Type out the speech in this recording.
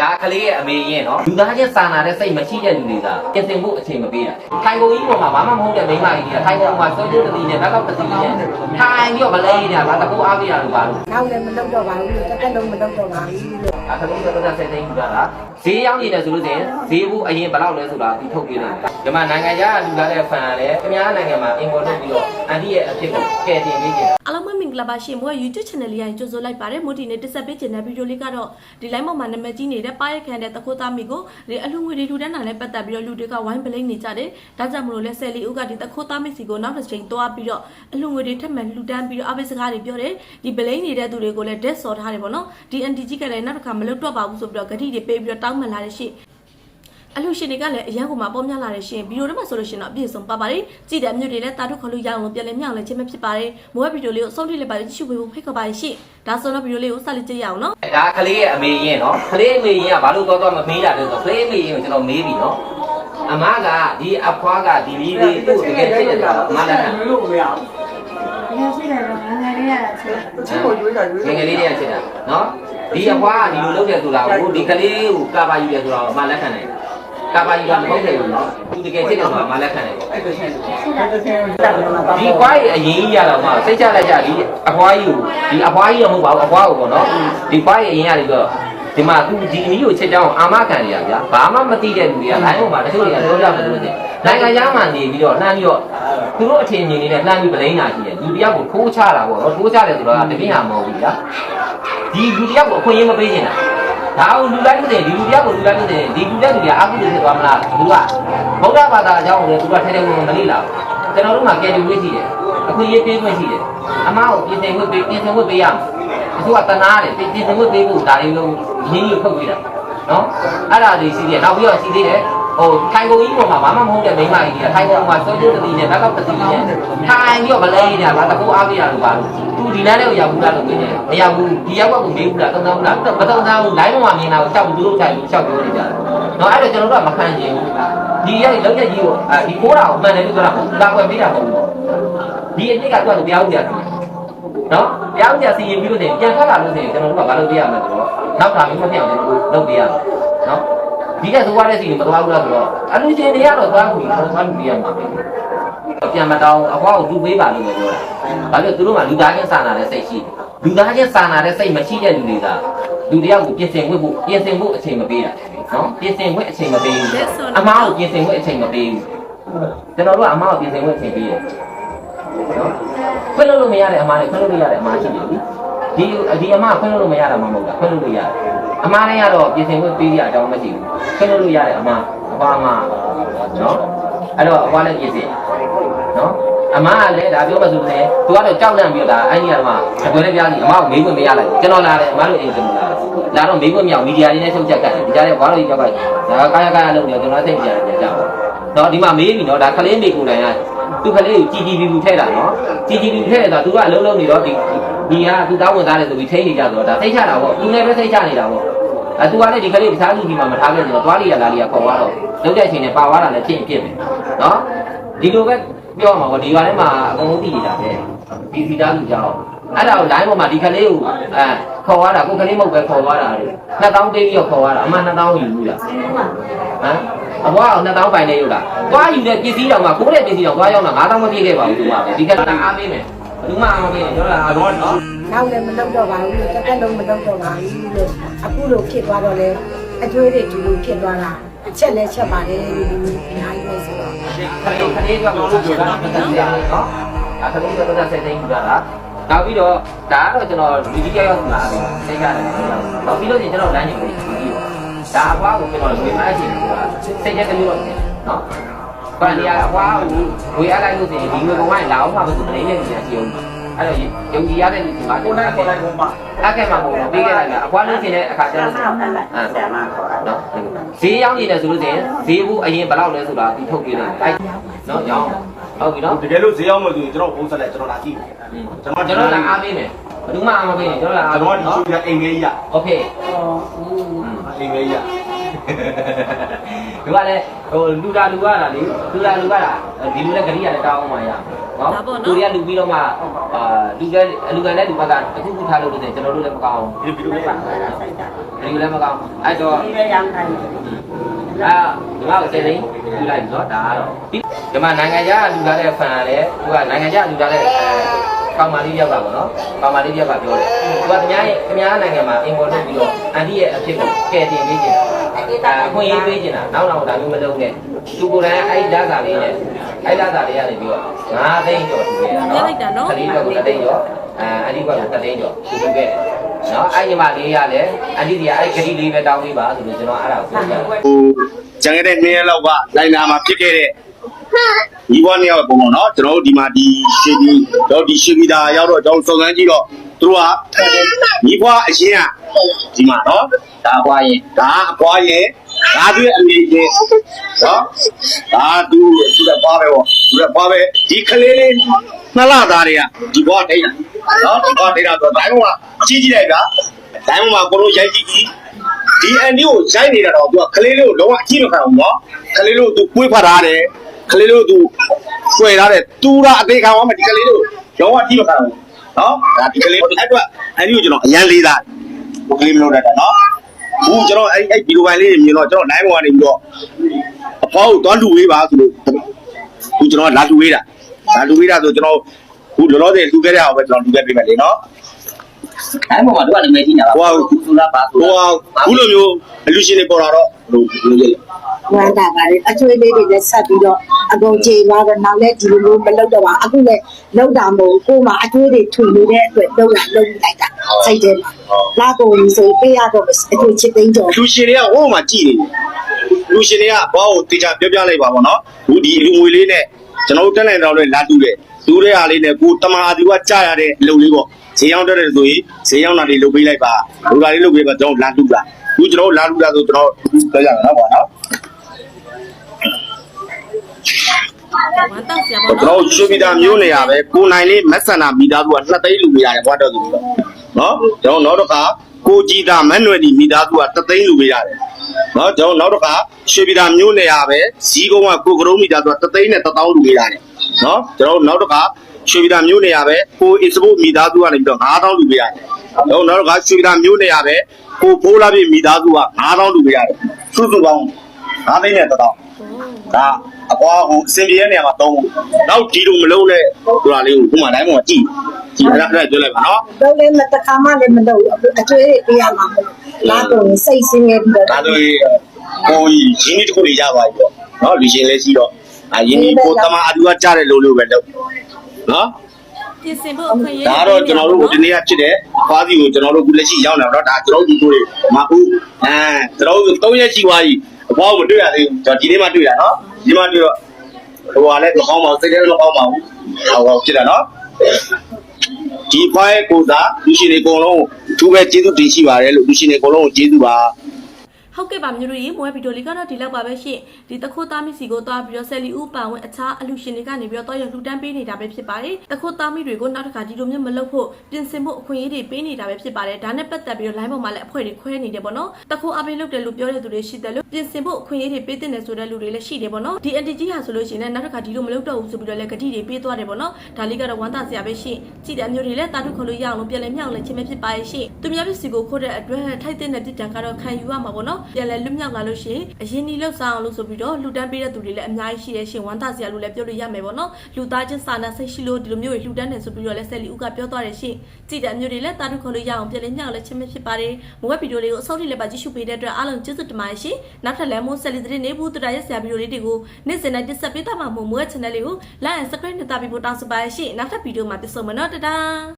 ဒါကလေးရဲ့အမေရင်နော်လူသားချင်းစာနာတဲ့စိတ်မရှိတဲ့လူတွေကပြင်ဆင်ဖို့အချိန်မပေးတာထိုင်ကုန်ကြီးပေါ်မှာဘာမှမဟုတ်တဲ့မိန်းမကြီးတွေကထိုင်ကုန်မှာစိုးကျိုးတတိနဲ့ဘက်ကတတိနဲ့ထိုင်ပြီးတော့မလဲနေတာဘာတကူအားပေးတာလို့ပါလို့နောက်လည်းမလုပ်တော့ပါဘူးလို့တစ်သက်လုံးမလုပ်တော့ပါဘူးလို့အခလေးကတော့ဆက်သိမ်းယူတာလားဈေးရောက်နေတယ်ဆိုလို့ဆိုရင်ဈေးဘူးအရင်ဘယ်လောက်လဲဆိုတာဒီထုတ်ပြနေတယ် ဒီမှာနိုင်ငံခြားကလူလာတဲ့ဖန်ကလည်းခင်ဗျားနိုင်ငံမှာ import လုပ်ပြီးတော့အန်တီရဲ့အဖြစ်ကိုကယ်တင်ပေးကြတယ်အားလုံးပဲမင်္ဂလာပါရှင်မိုးရဲ့ YouTube channel လေးရရင်ကြိုဆိုလိုက်ပါတယ်မိုးဒီနေ့တက်ဆက်ပေးခြင်းတဲ့ဗီဒီယိုလေးကတော့ဒီ line ပေါ်မှာနာမည်ကြီးနေတဲ့ပါရက်ခန်တဲ့တခိုးသားမိကိုဒီအလှငွေတွေထူတန်းတာနဲ့ပတ်သက်ပြီးတော့လူတွေကဝိုင်းပလိမ့်နေကြတယ်ဒါကြောင့်မလို့လဲဆယ်လီဦးကဒီတခိုးသားမိစီကိုနောက်တစ်ချိန်သွားပြီးတော့အလှငွေတွေထပ်မံလှူဒန်းပြီးတော့အပိစကားတွေပြောတယ်ဒီပလိမ့်နေတဲ့သူတွေကိုလည်း dead ဆော်ထားတယ်ပေါ့နော်ဒီ anti ကြီးကလည်းနောက်တစ်ခါမလုပ်တော့ပါဘူးဆိုပြီးတော့ဂတိတွေပေးပြီးတော့တောင်းပန်လာတဲ့ရှင့် အလှရှင်တွေကလည်းအရန်ကိုမှပေါ်များလာတဲ့ရှင်ဗီဒီယိုထဲမှာဆိုလို့ရှင်တော့အပြည့်စုံပါပါတယ်ကြည်တဲ့အမြင့်တွေလည်းတာတို့ခေါ်လို့ရအောင်လို့ပြန်လဲမြောက်လဲခြင်းပဲဖြစ်ပါတယ်မိုးရဲ့ဗီဒီယိုလေးကိုအဆုံးထိလည်းပါကြည့်ရှုပေးဖို့ဖိတ်ခေါ်ပါတယ်ရှင်ဒါဆိုတော့ဗီဒီယိုလေးကိုစလိုက်ကြည့်ရအောင်နော်ဒါကလေးရဲ့အမေရင်နော်ကလေးအမေရင်ကဘာလို့တော့တော့မမေးတာလဲဆိုတော့ကလေးအမေရင်ကိုကျွန်တော်မေးပြီနော်အမကဒီအဖွားကဒီလေးလေးသူ့ကိုတကယ်ဖြစ်တယ်ဆိုတော့အမလည်းလို့မရဘူးငယ်ရှိတယ်တော့ငယ်ငယ်လေးရတာချက်ချစ်ကိုရွေးတာရွေးငယ်ငယ်လေးတည်းဖြစ်တာနော်ဒီအဖွားကဒီလိုလုပ်တယ်ဆိုတာကိုဒီကလေးကိုကာပါယူတယ်ဆိုတော့အမလက်ခံတယ် ကာပါယူတာမဟုတ်တယ်ဘူးနော်သူတကယ်ဖြစ်တယ်ဆိုတာအမလက်ခံတယ်အဲ့ဒါချင်းအဲ့ဒါချင်းတက်တယ်မှာဒီကွားရဲ့အရင်ကြီးရတော့မှစိတ်ချလိုက်ကြဒီအဖွားကြီးကိုဒီအဖွားကြီးတော့မဟုတ်ပါဘူးအဖွားကိုပေါ့နော်ဒီကွားရဲ့အရင်ရတယ်ဆိုတော့ဒီမှာသူဒီအမီးကိုချက်တောင်းအာမခံရဗျာဘာမှမသိတဲ့လူတွေကလိုင်းပေါ်မှာတချို့တွေကပြောကြမလို့တဲ့နိုင်ငံသားမှနေပြီးတော့လှမ်းပြီးတော့သူတို့အထင်မြင်နေတဲ့လှမ်းပြီးပလိန်းတာရှိတယ်လူတယောက်ကိုထိုးချတာပေါ့နော်ထိုးချတယ်ဆိုတော့တပြင်းဟာမဟုတ်ဘူးဗျာဒီလူတယောက်ကိုအခွင့်အရေးမပေးနေတာ ဒါအောင်လူလိုက်လို့တဲ့ဒီလူတယောက်ကိုလူလိုက်လို့တဲ့ဒီလူတဲ့လူကအကုသိုလ်ဖြစ်သွားမလားသူကဗုဒ္ဓဘာသာအကြောင်းကိုလည်းသူကထဲထဲဝင်မလေ့လာဘူးကျွန်တော်တို့မှာကယ်တင်ဝိရှိတယ်အခွင့်အရေးပေးခွင့်ရှိတယ်အမားကိုပြင်ဆင်ခွင့်ပေးပြင်ဆင်ခွင့်ပေးရမယ်သူကတနာတယ်ပြင်ဆင်ခွင့်ပေးဖို့ဒါတွေလုံးရင်းကြီးထုတ်ပေးတာနော်အဲ့ဒါတွေရှိတယ်နောက်ပြီးတော့ရှိသေးတယ် ဟိုထိုင်ကုန်ကြီးပေါ်မှာဘာမှမဟုတ်တဲ့မိန်းမကြီးတွေကထိုင်ကုန်မှာစိုးကျိုးတတိနဲ့ဘက်ကတတိနဲ့ထိုင်ပြီးတော့မလဲနေတာဘာတကူအားပေးတာလို့ပါလို့သူဒီလမ်းလေးကိုရောက်ဘူးလားလို့ပြောတယ်မရောက်ဘူးဒီရောက်ကကိုမေးဘူးလားသုံးသားဘူးလားမသုံးသားဘူး line ပေါ်မှာမြင်တာကိုရှောက်ဘူးသူတို့ထိုင်ပြီးရှောက်ပြောနေကြတယ်နော်အဲ့တော့ကျွန်တော်တို့ကမခံချင်ဘူးဒီရက်လောက်ရက်ကြီးကိုအဲဒီကိုးတာကိုမှန်တယ်လို့ပြောတာမဟုတ်ဘူးလာွယ်ပေးတာမဟုတ်ဘူးဒီအစ်စ်ကတော့တရားဥပဒေနော်တရားဥပဒေစီရင်ပြီးလို့ပြန်ထွက်လာလို့ဆိုရင်ကျွန်တော်တို့ကမလုပ်ပြရမယ်ဆိုတော့နောက်တာမျိုးမဖြစ်အောင်ကျွန်တော်တို့လုပ်ပြရမယ်နော် ဒီကဆိုရတဲ့စီရင်မသွားဘူးလားဆိုတော့အလူရှင်တွေကတော့သွားဘူးတော့သွားလို့ပြရမှာပဲပြန်မတောင်းအကွာကိုသူ့ပေးပါလို့ပြောတာဘာလို့သူတို့ကလူသားချင်းစာနာတဲ့စိတ်ရှိတယ်လူသားချင်းစာနာတဲ့စိတ်မရှိတဲ့လူတွေကလူတယောက်ကိုပြင်ဆင်ဖို့ပြင်ဆင်ဖို့အချိန်မပေးတာနော်ပြင်ဆင်ဖို့အချိန်မပေးဘူးအမားကိုပြင်ဆင်ဖို့အချိန်မပေးဘူးကျွန်တော်တို့ကအမားကိုပြင်ဆင်ဖို့အချိန်ပေးတယ်နော်ခွင့်လို့လို့မရတဲ့အမားနဲ့ခွင့်လို့လို့ရတဲ့အမားရှိတယ်လीဒီဒီအမားခွင့်လို့လို့မရတာမှမဟုတ်တာခွင့်လို့လို့ရတယ် အမားနဲ့ကတော့ပြင်ဆင်ဖို့ပေးရအကြောင်းမရှိဘူးခွင့်လို့လို့ရတဲ့အမားအဖွားအမားနော်အဲ့တော့အဖွားလည်းပြင်ဆင်နော်အမားကလည်းဒါပြောမှဆိုတယ်သူကတော့ကြောက်လန့်ပြီးတော့ဒါအဲ့ဒီကတော့အတွဲလေးပြားစီအမားကိုမေးခွင့်မရလိုက်ကျွန်တော်လာတယ်အမားတို့အိမ်ကျွန်တော်လာလာတော့မေးခွင့်မရမီဒီယာတွေနဲ့ချုပ်ချက်ကတ်တယ်ဒီကြားထဲဘွားတို့ကြီးကြောက်ကဒါကာယကာယလုပ်နေတော့ကျွန်တော်သိကြတယ်ပြန်ကြပါတော့ဒီမှာမေးပြီနော်ဒါခလေးမေကိုယ်တိုင်ကသူခလေးကို GGB ထည့်တာနော် GGB ထည့်တာသူကအလုံးလုံးနေတော့ဒီ ဒီကသူတောင်းဝင်သားတယ်ဆိုပြီးထိနေကြဆိုတော့ဒါသိချတာပေါ့သူလည်းပဲသိချနေတာပေါ့အဲသူကလည်းဒီကလေးတခြားလူကြီးမှမထားခဲ့ဆိုတော့သွားလိရလာလိရခေါ်သွားတော့လုံးတဲ့အချိန်နဲ့ပါသွားတာလည်းဖြစ်ရင်ဖြစ်မယ်နော်ဒီလိုပဲပြောမှာပေါ့ဒီကလည်းမှာအကုန်လုံးသိနေတာပဲဒီစီသားလူကြောင်းအဲ့ဒါကို line ပေါ်မှာဒီကလေးကိုအဲခေါ်သွားတာကိုကလေးမဟုတ်ပဲခေါ်သွားတာလေ2000ပေးပြီးတော့ခေါ်သွားတာအမှ2000ယူဘူးလားဟမ်အဘွားအောင်2000ပိုင်နေရုပ်လားသွားယူတဲ့ပစ္စည်းတောင်မှကိုးတဲ့ပစ္စည်းတောင်သွားရောက်တာ9000မပြည့်ခဲ့ပါဘူးသူကဒီကလေးအားပေးမယ် ဘယ်သူမှအားမပေးနဲ့ပြောတာအားတော့နော်နောက်လည်းမလုပ်တော့ပါဘူးလို့တစ်သက်လုံးမလုပ်တော့ပါဘူးလို့အခုလိုဖြစ်သွားတော့လေအကျွေးတွေဒီလိုဖြစ်သွားတာအချက်လဲချက်ပါတယ်လို့အများကြီးပဲဆိုတော့ခလေးခလေးကဘာလို့ပြောတာမသိဘူးနော်အခလေးကတော့ဆက်သိနေတာလားနောက်ပြီးတော့ဒါကတော့ကျွန်တော်လူကြီးရောက်ရောက်လာပြီသိကြတယ်နောက်ပြီးလို့ကျွန်တော်လမ်းညွှန်ပြီးပြီးဒါအဖွားကိုကျွန်တော်ဝေမအချင်းဆိုတာစိတ်ကြက်တမျိုးတော့နော်။ ဘာနေရအဖွားကိုဝေအားလိုက်လို့ဆိုရင်ဒီငွေကောင်ကလာအောင်မှမဆိုမနေနဲ့ညာရှိအောင်။အဲ့တော့ယုံကြည်ရတဲ့လူက ကိုနိုင်ကိုနိုင်ကိုမ အကဲမှာမဟုတ်ဘူးပေးခဲ့လိုက်တာအဖွားလို့ရှင်တဲ့အခါကျတော့ ဆရာမခေါ်တာ နော်ဈေးရောက်နေတယ်ဆိုလို့ဆိုရင်ဈေးဘူးအရင်ဘယ်လောက်လဲဆိုတာဒီထုတ်ပြနေတယ်အဲ့နော်ရောင်းဟုတ်ပြီနော် တကယ်လို့ဈေးရောက်မှဆိုရင်ကျွန်တော်ဖုန်းဆက်လိုက်ကျွန်တော်လာကြည့်ကျွန်တော် ကျွန်တော်လာအားပေးမယ်ဘယ်သူမှအားမပေးနဲ့ကျွန်တော်လာအား ကျွန်တော်ဒီ နော် ရှိရအိမ်မေးရ โอเค အိမ်မေးရ ဒဒီကလည်းဟိုလူတာလူရတာလေလူတာလူရတာဒီလူနဲ့ဂရိရတယ်တောင်းအောင်ပါရနော်သူတွေကလူပြီးတော့မှအာလူကလူကလည်းလူဘက်ကတခုခုထားလို့နေကျွန်တော်တို့လည်းမကောင်းဒီဗီဒီယိုလေးပါဘူးဒီလိုလည်းမကောင်းအဲ့တော့ဒီလည်းရောင်းတိုင်းအာဒီမှာအစင်းပြလိုက်နော်ဒါကတော့ဒီမှာနိုင်ငံခြားလူလာတဲ့ဖန်ရတယ်သူကနိုင်ငံခြားလူလာတဲ့အဲကောင်မလေးတယောက်ကပေါ့နော်ကောင်မလေးတယောက်ကပြောတယ်သူကခင်ဗျားရဲ့ခင်ဗျားနိုင်ငံမှာအင်ပေါ်လုပ်ပြီးတော့အန်တီရဲ့အဖြစ်ကိုကယ်တင်ပေးခြင်းတာ အခွင့်အရေးပေးခြင်းတာနောက်နောက်ဒါမျိုးမလုပ်နဲ့သူကိုယ်တိုင်အဲ့ဒီလက်စာလေးနဲ့အဲ့လက်စာလေးရတယ်ပြီးတော့9သိန်းကျော်သူခဲ့တာနော်ခလေးဘက်က3သိန်းကျော်အဲအန်တီဘက်က3သိန်းကျော်သူခဲ့တယ်နော်အဲ့ဒီမှာလေးရလဲအန်တီကအဲ့ဂရီလေးပဲတောင်းပေးပါဆိုလို့ကျွန်တော်အဲ့ဒါကိုပြောပြတယ်ဟိုကျန်ခဲ့တဲ့နေ့ရက်လောက်ကလိုင်နာမှာဖြစ်ခဲ့တဲ့ဒီဘွားနှစ်ယောက်ပုံပေါ့နော်ကျွန်တော်တို့ဒီမှာဒီရှေဒီတော့ဒီရှေဒီတာရောက်တော့ကျွန်တော်စုံစမ်းကြည့်တော့ သူတို့ကဒီဘွားအရင်ကဒီမှာနော်ဒါကွာရင်ဒါအပွားရဲ့ဒါသူရဲ့အမေရဲ့နော်ဒါသူသူကပွားပဲပေါ့သူကပွားပဲဒီကလေးလေးနှစ်လသားတွေကဒီဘွားထိတ်တာနော်ဒီဘွားထိတ်တာဆိုတော့တိုင်းကအကြီးကြီးလိုက်တာတိုင်းမှာကိုလိုရိုက်ကြည့်ကြည့်ဒီအန်ဒီကိုရိုက်နေတာတော့သူကကလေးလေးကိုလုံးဝအကြည့်မခံဘူးနော်ကလေးလေးကိုသူပွေးဖတ်ထားတယ်ကလေးလေးကိုသူဆွဲထားတယ်သူကအသေးခံသွားမှဒီကလေးလေးကိုလုံးဝအကြည့်မခံဘူး နော်ဒါဒီကလေးအဲ့တော့အန်ဒီကိုကျွန်တော်အရန်လေးသားဒီကလေးမလို့တတ်တာနော်ဘူးကျွန်တော်အဲ့အဲ့ဒီလိုပိုင်းလေးတွေမြင်တော့ကျွန်တော်နိုင်ဘဝနေပြီးတော့အဖေါကိုသွားလူဝေးပါဆိုလို့ဘူးကျွန်တော်လာလူဝေးတာလာလူဝေးတာဆိုကျွန်တော်ဘူးလောလောဆယ်လူခဲ့တဲ့အောင်ပဲကျွန်တော်လူခဲ့ပေးမယ်လေနော် အဲ့ပေါ်မှာတို့ကလည်းကြီးနေတာပါသူလားပါသူဟိုဟာဘူးလိုမျိုးအလူရှင်တွေပေါ်လာတော့ဘယ်လိုဘယ်လိုလဲဝမ်းတာပါလေအကျွေးလေးတွေလည်းဆက်ပြီးတော့အကုန်ကြေသွားတော့နောက်လည်းဒီလိုမျိုးမလုပ်တော့ပါအခုလည်းလောက်တာမဟုတ်ကို့မှာအကျွေးတွေထွင်နေတဲ့အတွက်လောက်လာလောက်လိုက်တာစိတ်ထဲမှာလာကုန်ဆိုပေးရတော့အကျွေးချစ်သိန်းကျော်လူရှင်တွေကဟိုမှာကြည်နေတယ်လူရှင်တွေကဘောကိုတေချာပြောပြလိုက်ပါဘောနော်ဘူးဒီလူငွေလေးနဲ့ကျွန်တော်တို့တက်နိုင်တော့လဲလာတူတယ်လူတဲ့အားလေးနဲ့ကိုတမာဒီကကြားရတဲ့အလုပ်လေးပေါ့ ဈေးရောက်တဲ့ဆိုရင်ဈေးရောက်တာလေးလုပ်ပေးလိုက်ပါလူလာလေးလုပ်ပေးပါကျွန်တော်လာတူတာဘူးကျွန်တော်လာတူတာဆိုကျွန်တော်ပြောကြရအောင်ပေါ့နော်ဝမ်းတောက်စရာပေါ့ကျွန်နော်တော်ရွှေပြည်သာမျိုးနေရပဲကိုနိုင်လေးမက်ဆန္ဒမိသားစုကနှစ်သိန်းလူပေးရတယ်ဘွားတော်သူတော့နော်ကျွန်တော်နောက်တစ်ခါကိုကြည်သာမန်နွယ်ဒီမိသားစုကတသိန်းလူပေးရတယ်နော်ကျွန်တော်နောက်တစ်ခါရွှေပြည်သာမျိုးနေရပဲဇီးကုန်းကကိုကရုံးမိသားစုကတသိန်းနဲ့တသောင်းလူပေးရတယ်နော်ကျွန်တော်နောက်တစ်ခါ ရွှေပြည်သာမျိုးနေရပဲကိုအစ်စဘုမိသားစုကနေပြီးတော့9000လူပေးရတယ်ကျွန်တော်နောက်တစ်ခါရွှေပြည်သာမျိုးနေရပဲကိုဖိုးလာပြမိသားစုက9000လူပေးရတယ်စုစုပေါင်း9သိန်းနဲ့တသောင်းဒါအကွာဟိုအစင်ပြေတဲ့နေရာမှာသုံးဖို့နောက်ဒီလိုမလုံးနဲ့ဆိုတာလေးကိုခုမှတိုင်းပေါ်မှာကြည့်ကြည့်အဲ့ဒါအဲ့ဒါပြောလိုက်ပါနော်တော့လည်းမတခါမှလည်းမလုပ်ဘူးအကျွေးတွေပေးရမှာမဟုတ်လာကုန်စိတ်ဆင်းရဲပြီးတော့ဒါဆိုရင်ကိုကြီးရင်းနှီးတစ်ခုတွေရပါပြီပေါ့နော်လူရှင်လည်းရှိတော့အာရင်းနှီးကိုတမအတူကကြားတဲ့လိုလိုပဲတော့ နော်ပြင်ဆင်ဖို့အခရေးဒါတော့ကျွန်တော်တို့ဒီနေ့ကဖြစ်တယ်အဖွားစီကိုကျွန်တော်တို့ခုလက်ရှိရောက်နေတော့ဒါကျွန်တော်တို့ဒီကိုမဦးအဲကျွန်တော်တို့၃ရက်ရှိသွားပြီအဖွားကိုမတွေ့ရသေးဘူးကျွန်တော်ဒီနေ့မှတွေ့ရနော်ဒီမှတွေ့တော့ဟိုကလည်းမကောင်းပါဘူးစိတ်ထဲလည်းမကောင်းပါဘူးဟောဖြစ်တာနော်ဒီဖိုင်ကိုသာလူရှင်တွေအကုန်လုံးသူပဲကျေးဇူးတင်ရှိပါတယ်လို့လူရှင်တွေအကုန်လုံးကိုကျေးဇူးပါ ဟုတ်ကဲ့ပါမျိုးတို့ရေမွေးဗီဒီယိုလေးကတော့ဒီလောက်ပါပဲရှင့်ဒီတခိုးသားမိစီကိုသွားပြီးတော့ဆယ်လီဦးပါဝင်အခြားအလူရှင်တွေကနေပြီးတော့တော့ရလှူဒန်းပေးနေတာပဲဖြစ်ပါတယ်တခိုးသားမိတွေကိုနောက်တစ်ခါဒီလိုမျိုးမလုပ်ဖို့ပြင်ဆင်ဖို့အခွင့်အရေးတွေပေးနေတာပဲဖြစ်ပါတယ်ဒါနဲ့ပတ်သက်ပြီးတော့ line ပေါ်မှာလည်းအဖွဲ့တွေခွဲနေတယ်ပေါ့နော်တခိုးအပေးလုပ်တယ်လို့ပြောတဲ့သူတွေရှိတယ်လို့ပြင်ဆင်ဖို့အခွင့်အရေးတွေပေးတဲ့ဆိုတဲ့လူတွေလည်းရှိတယ်ပေါ့နော်ဒီအန်တီကြီးဟာဆိုလို့ရှိရင်လည်းနောက်တစ်ခါဒီလိုမလုပ်တော့ဘူးဆိုပြီးတော့လည်းဂတိတွေပေးသွားတယ်ပေါ့နော်ဒါလေးကတော့ဝမ်းသာစရာပဲရှင့်ကြည်တဲ့အမျိုးတွေလည်းတာထုခေါ်လို့ရအောင်လို့ပြန်လဲမြောက်လဲချင်းပဲဖြစ်ပါရဲ့ရှင့်သူများပစ္စည်းကိုခိုးတဲ့အတွက်ထိုက်တဲ့ပြစ်ဒဏ်ကတော့ခံယူရမှာပေါ့နော်ပြန်လဲလွတ်မြောက်လာလို့ရှိရင်အရင်ဒီလောက်စားအောင်လို့ဆိုပြီးတော့လူတန်းပေးတဲ့သူတွေလည်းအများကြီးရှိရဲ့ရှင်ဝမ်းသာစရာလို့လည်းပြောလို့ရမယ်ပေါ့နော်လူသားချင်းစာနာစိတ်ရှိလို့ဒီလိုမျိုးတွေလူတန်းတယ်ဆိုပြီးတော့လည်းဆက်လီဦးကပြောသွားတယ်ရှင်ကြည်တဲ့အမျိုးတွေလည်းတာထုခေါ်လို့ရအောင်ပြန်လဲမြောက်လဲချင်းပဲဖြစ်ပါတယ်မဝက်ဗီဒီယိုလေးကိုအဆုံးထိလည်းပါကြည့်ရှုပေးတဲ့အတွက်အားလုံးကျေးဇူးတင်ပါတယ်ရှင်နောက်ထပ်လည်းမိုးဆက်လီတဲ့နေဘူးတူတာရဲ့ဆရာဗီဒီယိုလေးတွေကိုနေ့စဉ်နဲ့တက်ဆက်ပေးသွားမှာမို့မွေး channel လေးကို like and subscribe နဲ့တာပြီးဖို့တောင်းဆိုပါရရှင်နောက်ထပ်ဗီဒီယိုမှာပြန်ဆုံမယ်နော်တဒါ